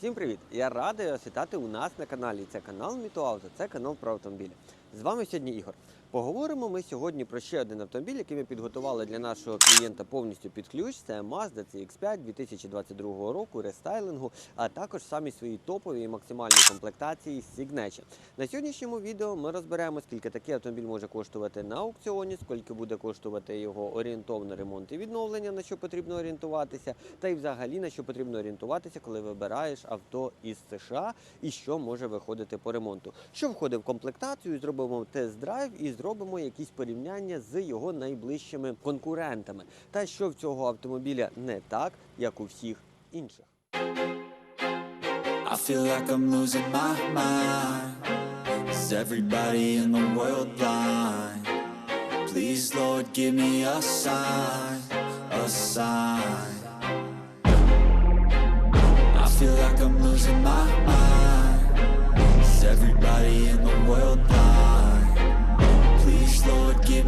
Всім привіт! Я радий вас вітати у нас на каналі. Це канал Мітоавто, це канал про автомобілі. З вами сьогодні Ігор. Поговоримо ми сьогодні про ще один автомобіль, який ми підготували для нашого клієнта повністю під ключ. Це Mazda CX-5 2022 року, рестайлингу, а також самі свої топові і максимальні комплектації Signature. На сьогоднішньому відео ми розберемо, скільки такий автомобіль може коштувати на аукціоні, скільки буде коштувати його орієнтовно ремонт і відновлення, на що потрібно орієнтуватися, та й взагалі на що потрібно орієнтуватися, коли вибираєш авто із США і що може виходити по ремонту. Що входить в комплектацію, зробимо тест-драйв і зробимо якісь порівняння з його найближчими конкурентами. Та що в цього автомобіля не так, як у всіх інших. I feel like I'm losing my mind. Is everybody in the world blind? Please, Lord, give me a sign, a sign. I feel like I'm losing my mind. Is everybody in the world blind?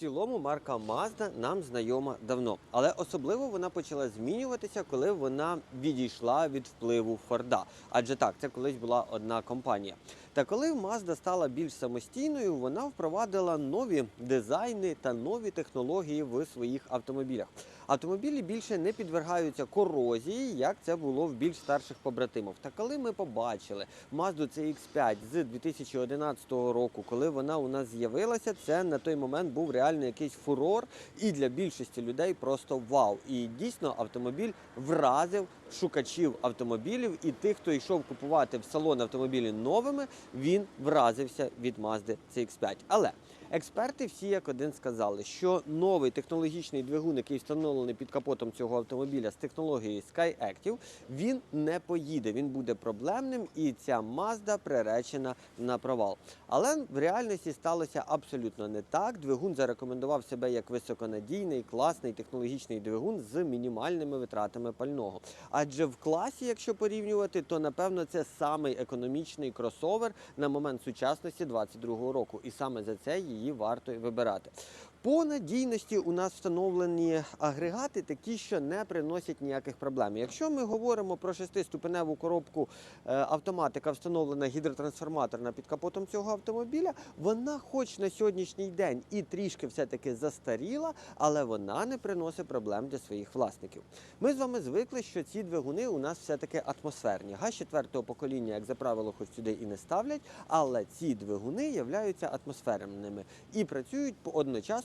Цілому марка Mazda нам знайома давно, але особливо вона почала змінюватися, коли вона відійшла від впливу Форда. Адже так, це колись була одна компанія. Та коли Mazda стала більш самостійною, вона впровадила нові дизайни та нові технології в своїх автомобілях. Автомобілі більше не підвергаються корозії, як це було в більш старших побратимів. Та коли ми побачили Mazda CX-5 з 2011 року, коли вона у нас з'явилася, це на той момент був реально якийсь фурор, і для більшості людей просто вау. І дійсно автомобіль вразив шукачів автомобілів, і тих, хто йшов купувати в салон автомобілі новими, він вразився від Mazda CX-5. Але Експерти всі як один сказали, що новий технологічний двигун, який встановлений під капотом цього автомобіля з технологією SkyActiv, він не поїде, він буде проблемним, і ця Mazda приречена на провал. Але в реальності сталося абсолютно не так. Двигун зарекомендував себе як високонадійний, класний технологічний двигун з мінімальними витратами пального. Адже в класі, якщо порівнювати, то напевно це самий економічний кросовер на момент сучасності 22-го року, і саме за це її варто і вибирати. По надійності у нас встановлені агрегати такі, що не приносять ніяких проблем. Якщо ми говоримо про шестиступеневу коробку е, автоматика, встановлена гідротрансформаторна під капотом цього автомобіля, вона, хоч на сьогоднішній день і трішки все-таки застаріла, але вона не приносить проблем для своїх власників. Ми з вами звикли, що ці двигуни у нас все-таки атмосферні. Газ четвертого покоління, як за правило, хоч сюди і не ставлять, але ці двигуни являються атмосферними і працюють по-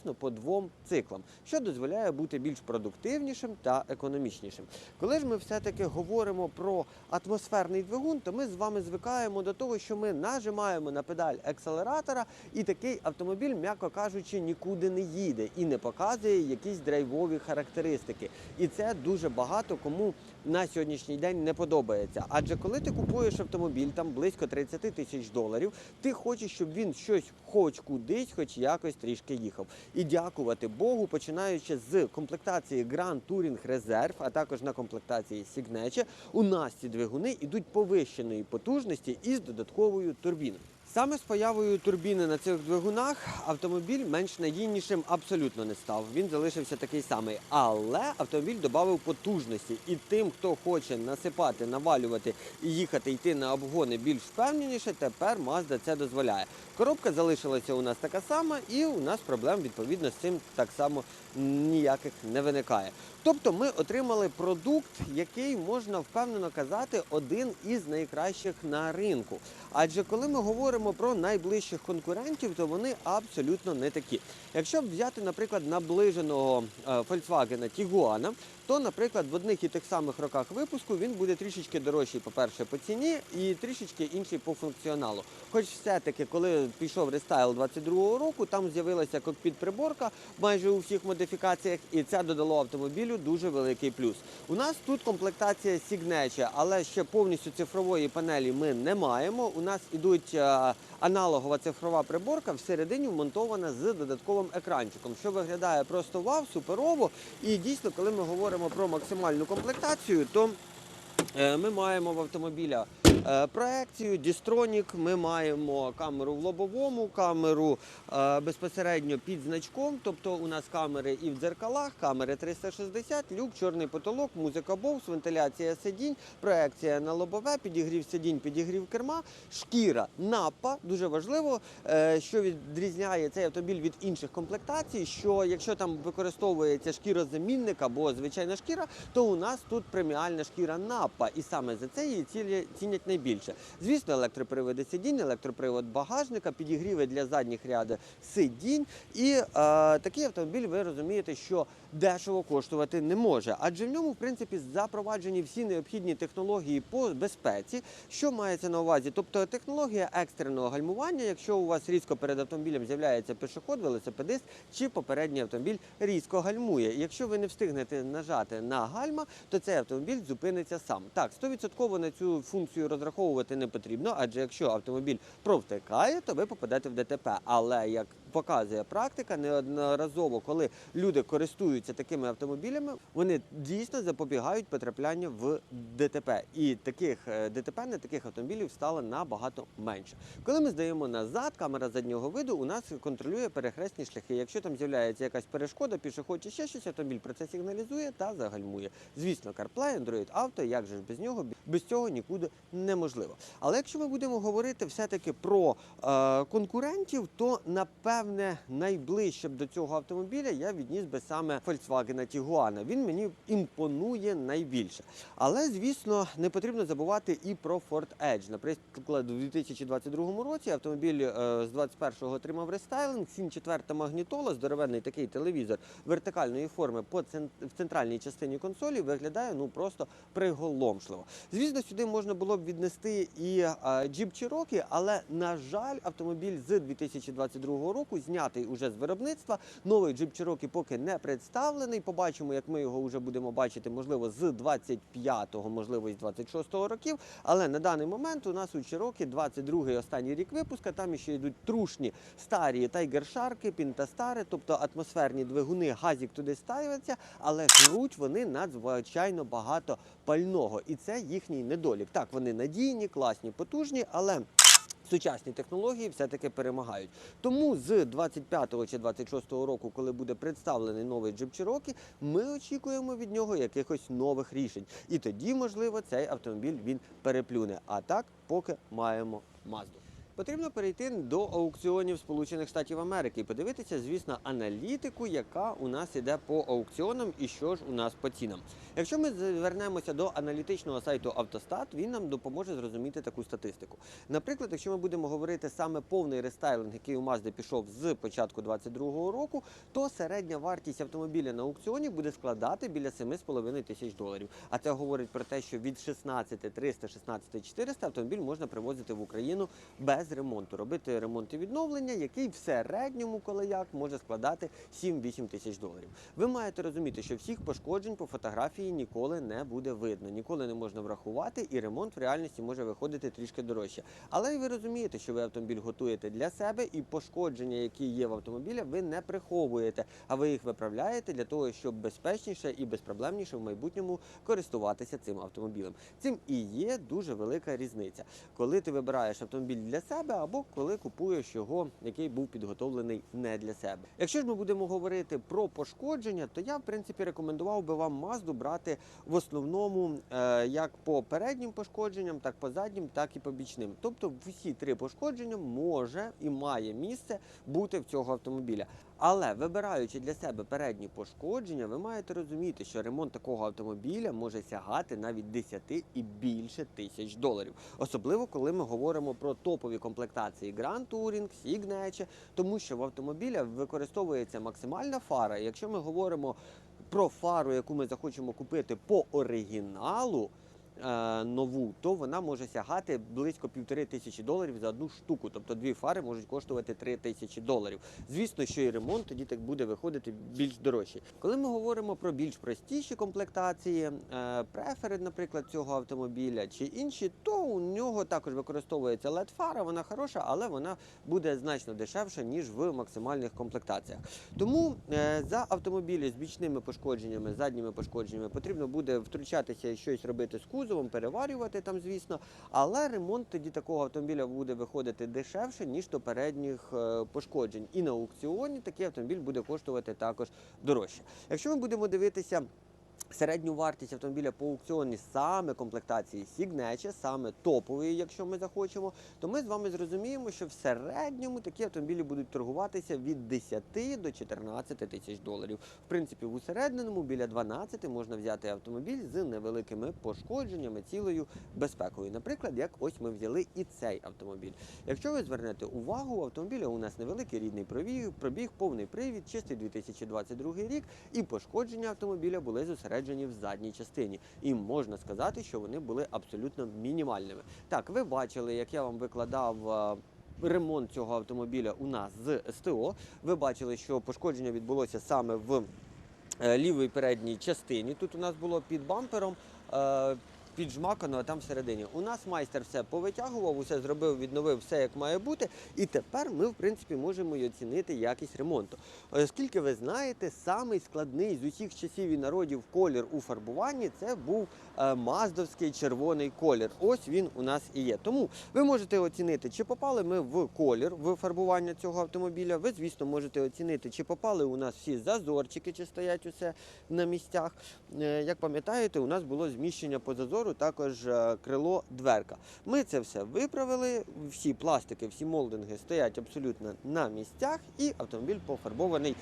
одночасно по двом циклам, що дозволяє бути більш продуктивнішим та економічнішим. Коли ж ми все-таки говоримо про атмосферний двигун, то ми з вами звикаємо до того, що ми нажимаємо на педаль акселератора, і такий автомобіль, м'яко кажучи, нікуди не їде і не показує якісь драйвові характеристики. І це дуже багато кому на сьогоднішній день не подобається. Адже коли ти купуєш автомобіль там близько 30 тисяч доларів, ти хочеш, щоб він щось хоч кудись, хоч якось трішки їхав. І дякувати Богу, починаючи з комплектації Grand Touring Reserve, а також на комплектації Signature, у нас ці двигуни йдуть повищеної потужності із додатковою турбіною. Саме з появою турбіни на цих двигунах автомобіль менш надійнішим абсолютно не став. Він залишився такий самий. Але автомобіль додав потужності. І тим, хто хоче насипати, навалювати і їхати, йти на обгони більш впевненіше, тепер Mazda це дозволяє. Коробка залишилася у нас така сама, і у нас проблем відповідно з цим так само ніяких не виникає. Тобто ми отримали продукт, який можна впевнено казати, один із найкращих на ринку. Адже коли ми говоримо про найближчих конкурентів, то вони абсолютно не такі. Якщо б взяти, наприклад, наближеного е, Volkswagen Tiguan, то, наприклад, в одних і тих самих роках випуску він буде трішечки дорожчий, по-перше, по ціні і трішечки інший по функціоналу. Хоч все-таки, коли пішов рестайл 22-го року, там з'явилася кокпіт-приборка майже у всіх модифікаціях, і це додало автомобілю дуже великий плюс. У нас тут комплектація Signature, але ще повністю цифрової панелі ми не маємо. У нас ідуть е, аналогова цифрова приборка всередині вмонтована з додатковим екранчиком, що виглядає просто вау, суперово. І дійсно, коли ми говоримо про максимальну комплектацію, то Е, Ми маємо в автомобіля е, проекцію, дістронік, ми маємо камеру в лобовому, камеру е, безпосередньо під значком, тобто у нас камери і в дзеркалах, камери 360, люк, чорний потолок, музика Bose, вентиляція сидінь, проекція на лобове, підігрів сидінь, підігрів керма, шкіра напа. Дуже важливо, е, що відрізняє цей автомобіль від інших комплектацій, що якщо там використовується шкірозамінник або звичайна шкіра, то у нас тут преміальна шкіра напа, і саме за це її цілі- цінять найбільше. Звісно, електроприводи сидінь, електропривод багажника, підігріви для задніх рядів сидінь. І е, такий автомобіль, ви розумієте, що дешево коштувати не може, адже в ньому, в принципі, запроваджені всі необхідні технології по безпеці. Що мається на увазі? Тобто технологія екстреного гальмування, якщо у вас різко перед автомобілем з'являється пішоход, велосипедист чи попередній автомобіль різко гальмує. Якщо ви не встигнете нажати на гальма, то цей автомобіль зупиниться сам. Так, 100% на цю функцію розраховувати не потрібно, адже якщо автомобіль провтикає, то ви попадете в ДТП. Але як показує практика, неодноразово, коли люди користуються такими автомобілями, вони дійсно запобігають потраплянню в ДТП. І таких е, ДТП на таких автомобілів стало набагато менше. Коли ми здаємо назад, камера заднього виду у нас контролює перехресні шляхи. Якщо там з'являється якась перешкода, пішоход чи ще щось, автомобіль про це сигналізує та загальмує. Звісно, CarPlay, Android Auto, як же без нього, без цього нікуди неможливо. Але якщо ми будемо говорити все-таки про е, конкурентів, то напевне найближче б до цього автомобіля я відніс би саме Volkswagen Tiguan. Він мені імпонує найбільше. Але звісно, не потрібно забувати і про Ford Edge. Наприклад, у 2022 році автомобіль е, з 21-го отримав рестайлинг, 7.4 магнітола, здоровенний такий телевізор вертикальної форми по цен- в центральній частині консолі виглядає ну просто приголомшливо. Звісно, сюди можна було б віднести і е, Jeep Cherokee, але на жаль, автомобіль з 2022 року знятий уже з виробництва. Новий Jeep Cherokee поки не представлений. Побачимо, як ми його вже будемо бачити, можливо, з 25-го, можливо, з 26-го років. Але на даний момент у нас у Cherokee 22-й останній рік випуска. Там ще йдуть трушні старі тайгершарки, пінтастари, тобто атмосферні двигуни, газік туди ставиться, але жруть вони надзвичайно багато пального. І це їхній недолік. Так, вони надійні, класні, потужні, але. Сучасні технології все-таки перемагають. Тому з 25 чи 26 року, коли буде представлений новий Jeep Cherokee, ми очікуємо від нього якихось нових рішень. І тоді, можливо, цей автомобіль він переплюне. А так, поки маємо Mazda. Потрібно перейти до аукціонів Сполучених Штатів Америки і подивитися, звісно, аналітику, яка у нас іде по аукціонам і що ж у нас по цінам. Якщо ми звернемося до аналітичного сайту Автостат, він нам допоможе зрозуміти таку статистику. Наприклад, якщо ми будемо говорити саме повний рестайлинг, який у Mazda пішов з початку 2022 року, то середня вартість автомобіля на аукціоні буде складати біля 7,5 тисяч доларів. А це говорить про те, що від 16 300, 16 400 автомобіль можна привозити в Україну без ремонту, робити ремонт і відновлення, який в середньому, коли як, може складати 7-8 тисяч доларів. Ви маєте розуміти, що всіх пошкоджень по фотографії ніколи не буде видно, ніколи не можна врахувати, і ремонт в реальності може виходити трішки дорожче. Але ви розумієте, що ви автомобіль готуєте для себе, і пошкодження, які є в автомобілі, ви не приховуєте, а ви їх виправляєте для того, щоб безпечніше і безпроблемніше в майбутньому користуватися цим автомобілем. Цим і є дуже велика різниця, коли ти вибираєш автомобіль для себе або коли купуєш його, який був підготовлений не для себе. Якщо ж ми будемо говорити про пошкодження, то я в принципі рекомендував би вам Мазду брати в основному е, як по переднім пошкодженням, так по заднім, так і по бічним. Тобто всі три пошкодження може і має місце бути в цього автомобіля. Але вибираючи для себе передні пошкодження, ви маєте розуміти, що ремонт такого автомобіля може сягати навіть 10 і більше тисяч доларів. Особливо коли ми говоримо про топові комплектації Grand Touring, Signature, тому що в автомобіля використовується максимальна фара. Якщо ми говоримо про фару, яку ми захочемо купити по оригіналу. Е, Нову, то вона може сягати близько півтори тисячі доларів за одну штуку. Тобто дві фари можуть коштувати три тисячі доларів. Звісно, що і ремонт тоді так буде виходити більш дорожче. Коли ми говоримо про більш простіші комплектації, префери, наприклад, цього автомобіля чи інші, то у нього також використовується led фара вона хороша, але вона буде значно дешевша, ніж в максимальних комплектаціях. Тому е, за автомобілі з бічними пошкодженнями, задніми пошкодженнями потрібно буде втручатися і щось робити з кузовом, переварювати там, звісно. Але ремонт тоді такого автомобіля буде виходити дешевше, ніж до передніх е, пошкоджень. І на аукціоні такий автомобіль буде коштувати також дорожче. Якщо ми будемо дивитися. Середню вартість автомобіля по аукціоні саме комплектації Signature, саме топової, якщо ми захочемо, то ми з вами зрозуміємо, що в середньому такі автомобілі будуть торгуватися від 10 до 14 тисяч доларів. В принципі, в усередненому біля 12 можна взяти автомобіль з невеликими пошкодженнями, цілою безпекою. Наприклад, як ось ми взяли і цей автомобіль. Якщо ви звернете увагу, автомобіля у нас невеликий рідний пробіг, пробіг повний привід, чистий 2022 рік, і пошкодження автомобіля були зосереджені в задній частині. І можна сказати, що вони були абсолютно мінімальними. Так, ви бачили, як я вам викладав. е, Ремонт цього автомобіля у нас з СТО. Ви бачили, що пошкодження відбулося саме в е, лівій передній частині. Тут у нас було під бампером. Е, Піджмакано, а там всередині. У нас майстер все повитягував, усе зробив, відновив все як має бути. І тепер ми, в принципі, можемо й оцінити якість ремонту. Оскільки ви знаєте, самий складний з усіх часів і народів колір у фарбуванні це був е, маздовський червоний колір. Ось він у нас і є. Тому ви можете оцінити, чи попали ми в колір в фарбування цього автомобіля. Ви, звісно, можете оцінити, чи попали у нас всі зазорчики, чи стоять усе на місцях. Е, Як пам'ятаєте, у нас було зміщення по зазору, також е, крило дверка. Ми це все виправили. Всі пластики, всі молдинги стоять абсолютно на місцях, і автомобіль пофарбований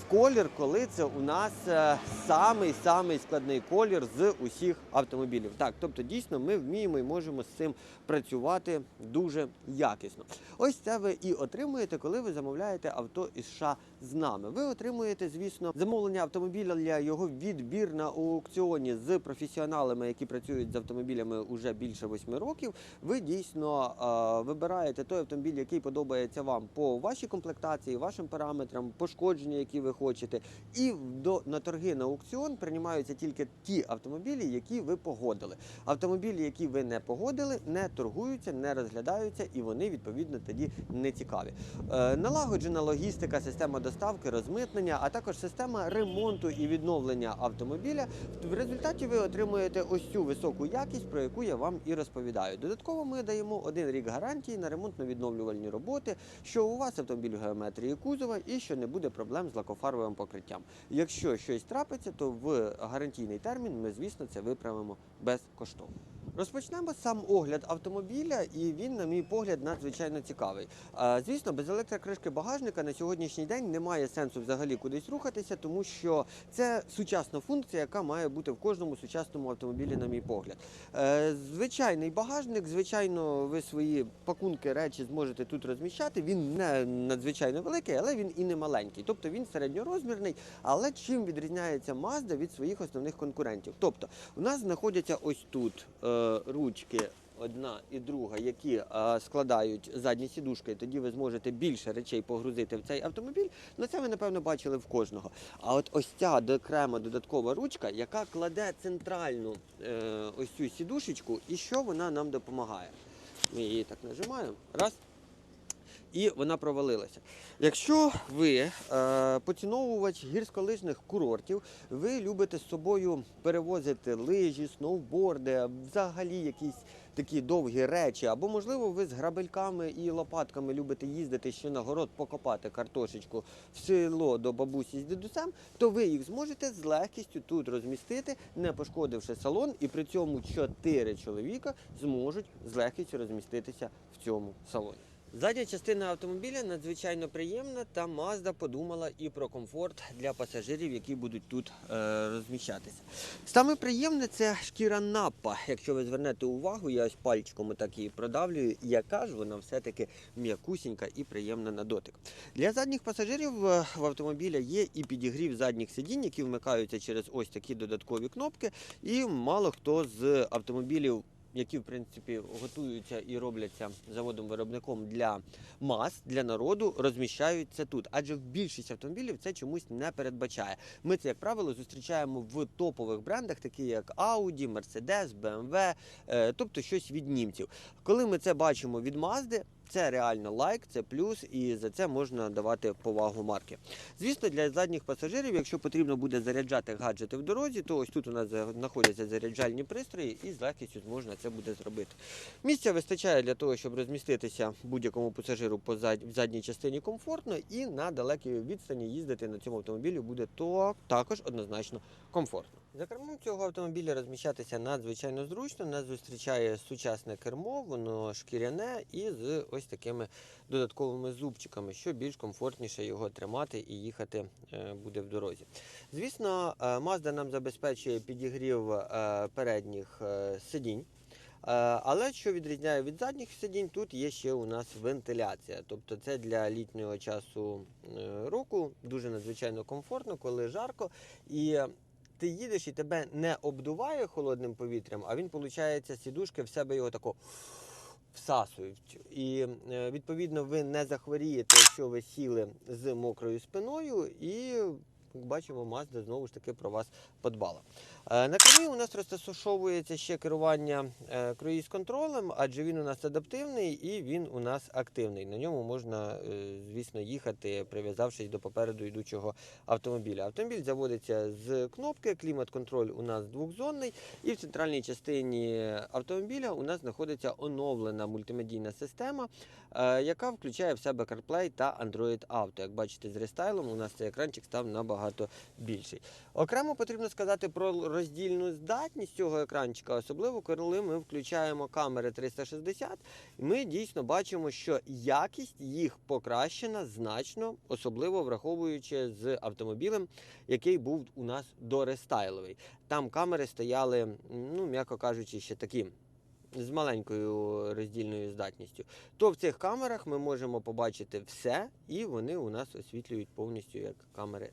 в колір, коли це у нас е, самий самий складний колір з усіх автомобілів. Так, тобто дійсно ми вміємо і можемо з цим працювати дуже якісно. Ось це ви і отримуєте, коли ви замовляєте авто із США з нами. Ви отримуєте, звісно, замовлення автомобіля, для його відбір на аукціоні з професіоналами, які працюють з автомобілями уже більше восьми років. Ви дійсно е, вибираєте той автомобіль, який подобається вам по вашій комплектації, вашим параметрам, пошкодження, які ви хочете. І до на торги на аукціон приймаються тільки ті автомобілі, які ви погодили. Автомобілі, які ви не погодили, не торгуються, не розглядаються, і вони відповідно тоді не цікаві. Е, налагоджена логістика, система доставки, розмитнення, а також система ремонту і відновлення автомобіля. В результаті ви отримуєте ось цю високу якість, про яку я вам і розповідаю. Додатково ми даємо один рік гарантії на ремонтно-відновлювальні роботи, що у вас автомобіль геометрії кузова і що не буде проблем з лакофарбовим покриттям. Якщо щось трапиться, то в гарантійний термін ми, звісно, це виправимо безкоштовно. Розпочнемо сам огляд автомобіля, і він, на мій погляд, надзвичайно цікавий. Звісно, без електрокришки багажника на сьогоднішній день немає сенсу взагалі кудись рухатися, тому що це сучасна функція, яка має бути в кожному сучасному автомобілі, на мій погляд. Е, Звичайний багажник, звичайно, ви свої пакунки, речі зможете тут розміщати. Він не надзвичайно великий, але він і не маленький. Тобто він середньорозмірний. Але чим відрізняється Mazda від своїх основних конкурентів? Тобто, у нас знаходяться ось тут е, ручки. Одна і друга, які е, складають задні сідушки, тоді ви зможете більше речей погрузити в цей автомобіль. Ну це ви напевно бачили в кожного. А от ось ця окрема додаткова ручка, яка кладе центральну е, ось цю сідушечку, і що вона нам допомагає? Ми її так нажимаємо. Раз і вона провалилася. Якщо ви е, поціновувач гірськолижних курортів, ви любите з собою перевозити лижі, сноуборди, взагалі якісь такі довгі речі, або можливо ви з грабельками і лопатками любите їздити ще на город покопати картошечку в село до бабусі з дідусем, то ви їх зможете з легкістю тут розмістити, не пошкодивши салон, і при цьому чотири чоловіка зможуть з легкістю розміститися в цьому салоні. Задня частина автомобіля надзвичайно приємна, та Mazda подумала і про комфорт для пасажирів, які будуть тут е, розміщатися. Саме приємне це шкіра напа. Якщо ви звернете увагу, я ось пальчиком так її продавлюю, яка ж вона все-таки м'якусінька і приємна на дотик. Для задніх пасажирів е, в автомобіля є і підігрів задніх сидінь, які вмикаються через ось такі додаткові кнопки. І мало хто з автомобілів які в принципі готуються і робляться заводом-виробником для мас, для народу, розміщаються тут. Адже в більшість автомобілів це чомусь не передбачає. Ми це, як правило, зустрічаємо в топових брендах, такі як Audi, Mercedes, BMW, е, тобто щось від німців. Коли ми це бачимо від Mazda, це реально лайк, це плюс, і за це можна давати повагу марки. Звісно, для задніх пасажирів, якщо потрібно буде заряджати гаджети в дорозі, то ось тут у нас знаходяться заряджальні пристрої, і з легкістю можна це буде зробити. Місця вистачає для того, щоб розміститися будь-якому пасажиру по в задній частині комфортно, і на далекій відстані їздити на цьому автомобілі буде то також однозначно комфортно. За кермом цього автомобіля розміщатися надзвичайно зручно. Нас зустрічає сучасне кермо, воно шкіряне і з ось такими додатковими зубчиками, що більш комфортніше його тримати і їхати е, буде в дорозі. Звісно, е, Mazda нам забезпечує підігрів е, передніх сидінь. Але що відрізняє від задніх сидінь, тут є ще у нас вентиляція. Тобто це для літнього часу року дуже надзвичайно комфортно, коли жарко. І ти їдеш і тебе не обдуває холодним повітрям, а він, виходить, сідушки в себе його тако всасують. І е, відповідно ви не захворієте, якщо ви сіли з мокрою спиною, і бачимо, Mazda знову ж таки про вас подбала. Е, На кермі у нас розташовується ще керування е, круїз контролем, адже він у нас адаптивний і він у нас активний. На ньому можна, е, звісно, їхати, прив'язавшись до попереду йдучого автомобіля. Автомобіль заводиться з кнопки, клімат-контроль у нас двохзонний, і в центральній частині автомобіля у нас знаходиться оновлена мультимедійна система, яка включає в себе CarPlay та Android Auto. Як бачите, з рестайлом у нас цей екранчик став набагато більший. Окремо потрібно сказати про роздільну здатність цього екранчика, особливо коли ми включаємо камери 360, ми дійсно бачимо, що якість їх покращена значно, особливо враховуючи з автомобілем, який був у нас дорестайловий. Там камери стояли, ну м'яко кажучи, ще такі. З маленькою роздільною здатністю, то в цих камерах ми можемо побачити все, і вони у нас освітлюють повністю як камери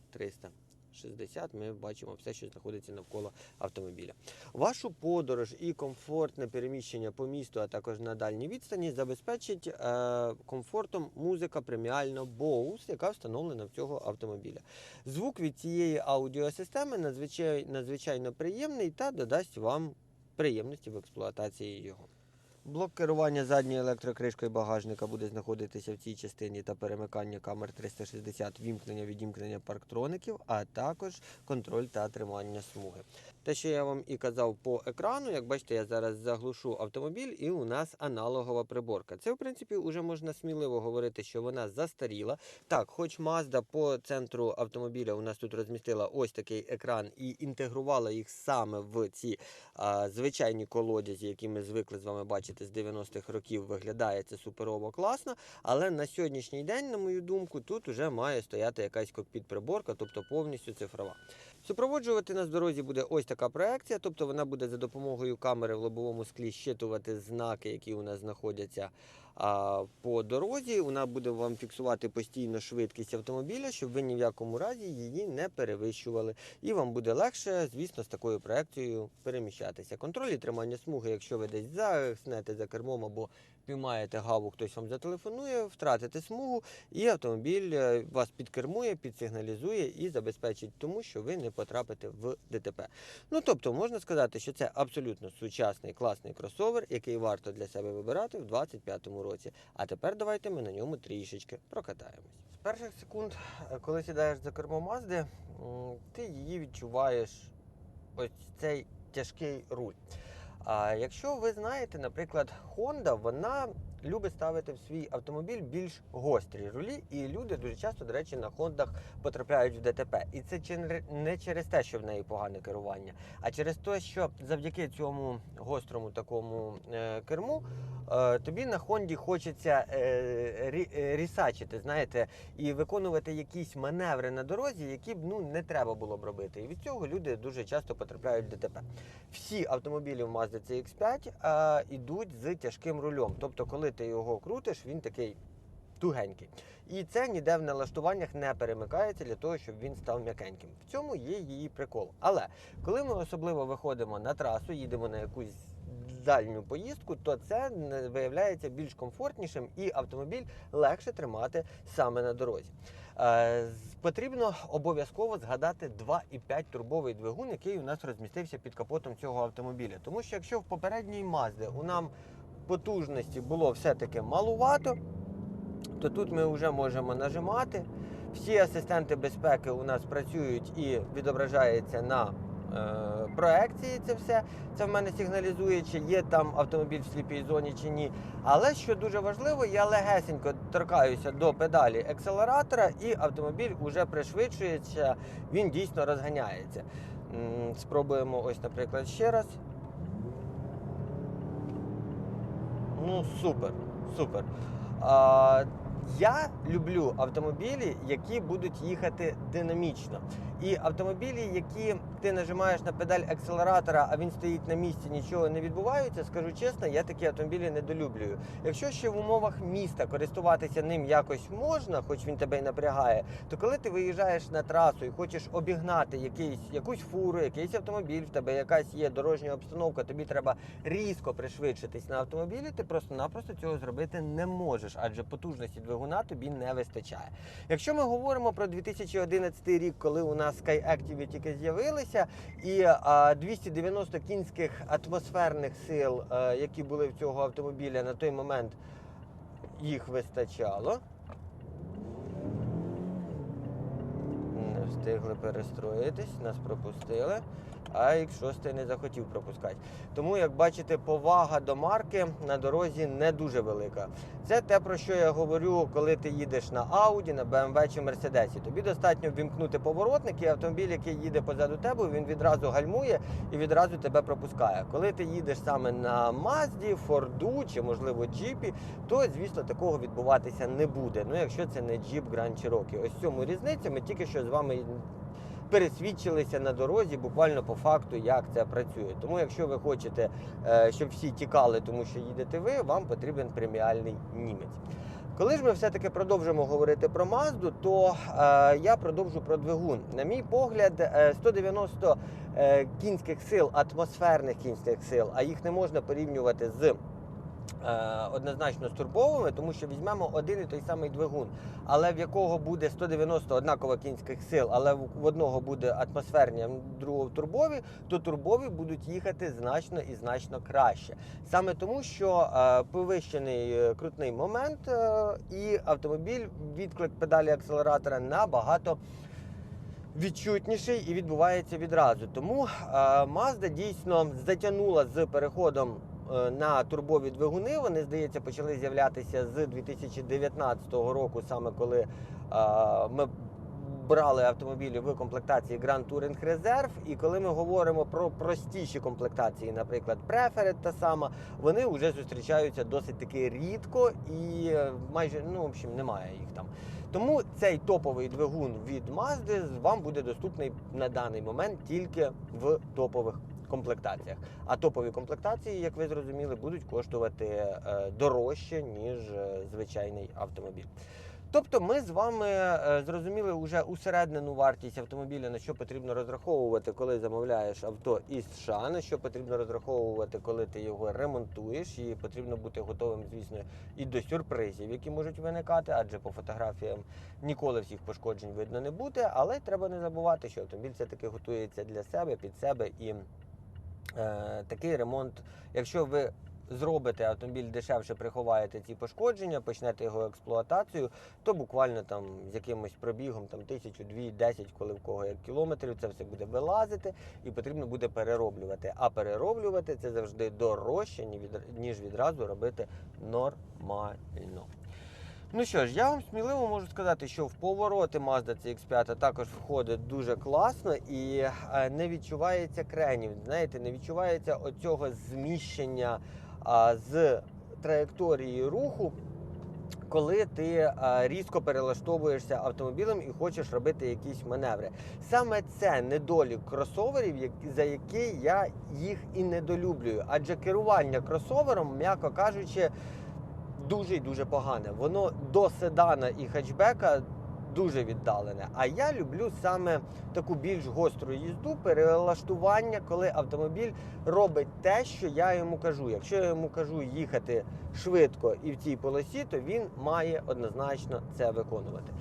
360. Ми бачимо все, що знаходиться навколо автомобіля. Вашу подорож і комфортне переміщення по місту, а також на дальній відстані, забезпечить е, комфортом музика преміальна Bose, яка встановлена в цього автомобіля. Звук від цієї аудіосистеми надзвичай, надзвичайно приємний та додасть вам приємності в експлуатації його. Блок керування задньою електрокришкою багажника буде знаходитися в цій частині та перемикання камер 360, вімкнення, відімкнення парктроників, а також контроль та тримання смуги. Те, що я вам і казав по екрану, як бачите, я зараз заглушу автомобіль, і у нас аналогова приборка. Це, в принципі, вже можна сміливо говорити, що вона застаріла. Так, хоч Mazda по центру автомобіля у нас тут розмістила ось такий екран і інтегрувала їх саме в ці а, звичайні колодязі, які ми звикли з вами бачити з 90-х років, виглядає це суперово класно. Але на сьогоднішній день, на мою думку, тут вже має стояти якась кокпіт-приборка, тобто повністю цифрова. Супроводжувати нас дорозі буде ось така проекція, тобто вона буде за допомогою камери в лобовому склі щитувати знаки, які у нас знаходяться а, по дорозі. Вона буде вам фіксувати постійно швидкість автомобіля, щоб ви ні в якому разі її не перевищували. І вам буде легше, звісно, з такою проекцією переміщатися. Контроль і тримання смуги, якщо ви десь заснете за кермом або піймаєте гаву, хтось вам зателефонує, втратите смугу, і автомобіль е, вас підкермує, підсигналізує і забезпечить тому, що ви не потрапите в ДТП. Ну тобто можна сказати, що це абсолютно сучасний класний кросовер, який варто для себе вибирати в 2025 році. А тепер давайте ми на ньому трішечки прокатаємось. З перших секунд, е, коли сідаєш за кермо Мазди, ти її відчуваєш ось цей тяжкий руль. А якщо ви знаєте, наприклад, Honda, вона любить ставити в свій автомобіль більш гострі рулі, і люди дуже часто, до речі, на Хондах потрапляють в ДТП. І це не через те, що в неї погане керування, а через те, що завдяки цьому гострому такому е, керму тобі на Хонді хочеться е, е, рісачити, знаєте, і виконувати якісь маневри на дорозі, які б ну не треба було б робити. І від цього люди дуже часто потрапляють в ДТП. Всі автомобілі в Mazda CX-5 е, ідуть з тяжким рулем. Тобто, коли ти його крутиш, він такий тугенький. І це ніде в налаштуваннях не перемикається для того, щоб він став м'якеньким. В цьому є її прикол. Але коли ми особливо виходимо на трасу, їдемо на якусь дальню поїздку, то це виявляється більш комфортнішим і автомобіль легше тримати саме на дорозі. Е, Потрібно обов'язково згадати 2,5 турбовий двигун, який у нас розмістився під капотом цього автомобіля. Тому що якщо в попередній Мазді у нам потужності було все-таки малувато, то тут ми вже можемо нажимати. Всі асистенти безпеки у нас працюють і відображається на проекції це все. Це в мене сигналізує, чи є там автомобіль в сліпій зоні чи ні. Але що дуже важливо, я легесенько торкаюся до педалі акселератора, і автомобіль вже пришвидшується, він дійсно розганяється. Спробуємо ось, наприклад, ще раз. Ну, супер, супер. А, я люблю автомобілі, які будуть їхати динамічно. І автомобілі, які ти нажимаєш на педаль акселератора, а він стоїть на місці, нічого не відбувається. Скажу чесно, я такі автомобілі недолюблюю. Якщо ще в умовах міста користуватися ним якось можна, хоч він тебе й напрягає, то коли ти виїжджаєш на трасу і хочеш обігнати якийсь, якусь фуру, якийсь автомобіль, в тебе якась є дорожня обстановка, тобі треба різко пришвидшитись на автомобілі, ти просто-напросто цього зробити не можеш, адже потужності двигуна тобі не вистачає. Якщо ми говоримо про 2011 рік, коли у нас Sky Active тільки з'явилися, і а, 290 кінських атмосферних сил, е, які були в цього автомобіля на той момент, їх вистачало. Не встигли перестроїтись, нас пропустили. А X6 не захотів пропускати. Тому, як бачите, повага до марки на дорозі не дуже велика. Це те, про що я говорю, коли ти їдеш на Audi, на BMW чи Mercedes. Тобі достатньо ввімкнути поворотник, і автомобіль, який їде позаду тебе, він відразу гальмує і відразу тебе пропускає. Коли ти їдеш саме на Mazda, Форду чи, можливо, Джіпі, то, звісно, такого відбуватися не буде. Ну, якщо це не Jeep Grand Cherokee. Ось цьому різниця. Ми тільки що з вами пересвідчилися на дорозі буквально по факту, як це працює. Тому, якщо ви хочете, е, щоб всі тікали, тому що їдете ви, вам потрібен преміальний німець. Коли ж ми все-таки продовжимо говорити про Мазду, то е, я продовжу про двигун. На мій погляд, е, 190 е, кінських сил, атмосферних кінських сил, а їх не можна порівнювати з е, однозначно з турбовими, тому що візьмемо один і той самий двигун, але в якого буде 190 однаково кінських сил, але в одного буде атмосферні, а в другого турбові, то турбові будуть їхати значно і значно краще. Саме тому, що е, повищений е, крутний момент е, і автомобіль, відклик педалі акселератора набагато відчутніший і відбувається відразу. Тому е, Mazda дійсно затягнула з переходом е, на турбові двигуни. Вони, здається, почали з'являтися з 2019 року, саме коли е, ми брали автомобілі в комплектації Grand Touring Reserve. І коли ми говоримо про простіші комплектації, наприклад, Preferred та сама, вони вже зустрічаються досить таки рідко і е, майже ну в общем немає їх там. Тому цей топовий двигун від Mazda вам буде доступний на даний момент тільки в топових комплектаціях. А топові комплектації, як ви зрозуміли, будуть коштувати е, дорожче, ніж е, звичайний автомобіль. Тобто ми з вами е, зрозуміли вже усереднену вартість автомобіля, на що потрібно розраховувати, коли замовляєш авто із США, на що потрібно розраховувати, коли ти його ремонтуєш, і потрібно бути готовим, звісно, і до сюрпризів, які можуть виникати, адже по фотографіям ніколи всіх пошкоджень видно не буде. Але треба не забувати, що автомобіль все таки готується для себе, під себе і такий ремонт, якщо ви зробите автомобіль дешевше, приховаєте ці пошкодження, почнете його експлуатацію, то буквально там з якимось пробігом, там тисячу, дві, десять, коли в кого як кілометрів, це все буде вилазити і потрібно буде перероблювати. А перероблювати це завжди дорожче, ніж відразу робити нормально. Ну що ж, я вам сміливо можу сказати, що в повороти Mazda CX-5 також входить дуже класно і е, не відчувається кренів. Знаєте, не відчувається оцього зміщення з траєкторії руху. Коли ти е, різко перелаштовуєшся автомобілем і хочеш робити якісь маневри, саме це недолік кросоверів, за який я їх і недолюблюю. Адже керування кросовером, м'яко кажучи, дуже і дуже погане. Воно до седана і хетчбека дуже віддалене. А я люблю саме таку більш гостру їзду, перелаштування, коли автомобіль робить те, що я йому кажу. Якщо я йому кажу їхати швидко і в цій полосі, то він має однозначно це виконувати.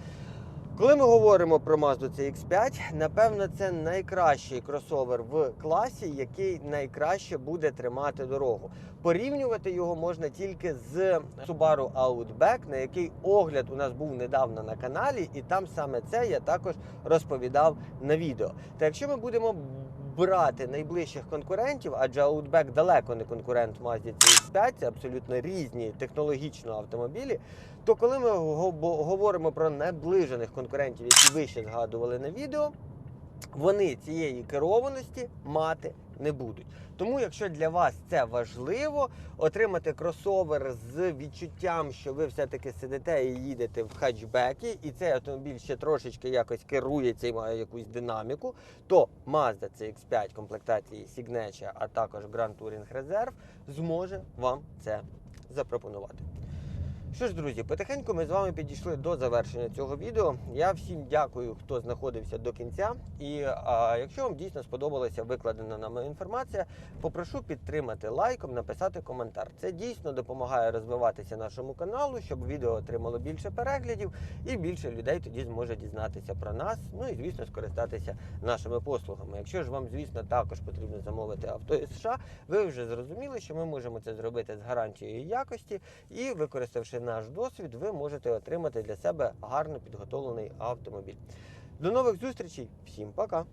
Коли ми говоримо про Mazda CX5, напевно, це найкращий кросовер в класі, який найкраще буде тримати дорогу. Порівнювати його можна тільки з Subaru Outback, на який огляд у нас був недавно на каналі, і там саме це я також розповідав на відео. Та якщо ми будемо брати найближчих конкурентів, адже Outback далеко не конкурент Mazda CX5, це абсолютно різні технологічно автомобілі. То коли ми говоримо про наближених конкурентів, які ви ще згадували на відео, вони цієї керованості мати не будуть. Тому, якщо для вас це важливо, отримати кросовер з відчуттям, що ви все-таки сидите і їдете в хетчбекі, і цей автомобіль ще трошечки якось керується і має якусь динаміку, то Mazda CX5 комплектації Signature, а також Grand Touring Reserve зможе вам це запропонувати. Що ж, друзі, потихеньку ми з вами підійшли до завершення цього відео. Я всім дякую, хто знаходився до кінця. І а, якщо вам дійсно сподобалася викладена нами інформація, попрошу підтримати лайком, написати коментар. Це дійсно допомагає розвиватися нашому каналу, щоб відео отримало більше переглядів і більше людей тоді зможе дізнатися про нас. Ну і звісно скористатися нашими послугами. Якщо ж вам, звісно, також потрібно замовити авто із США, ви вже зрозуміли, що ми можемо це зробити з гарантією якості, і використавши наш досвід, ви можете отримати для себе гарно підготовлений автомобіль. До нових зустрічей, всім пока!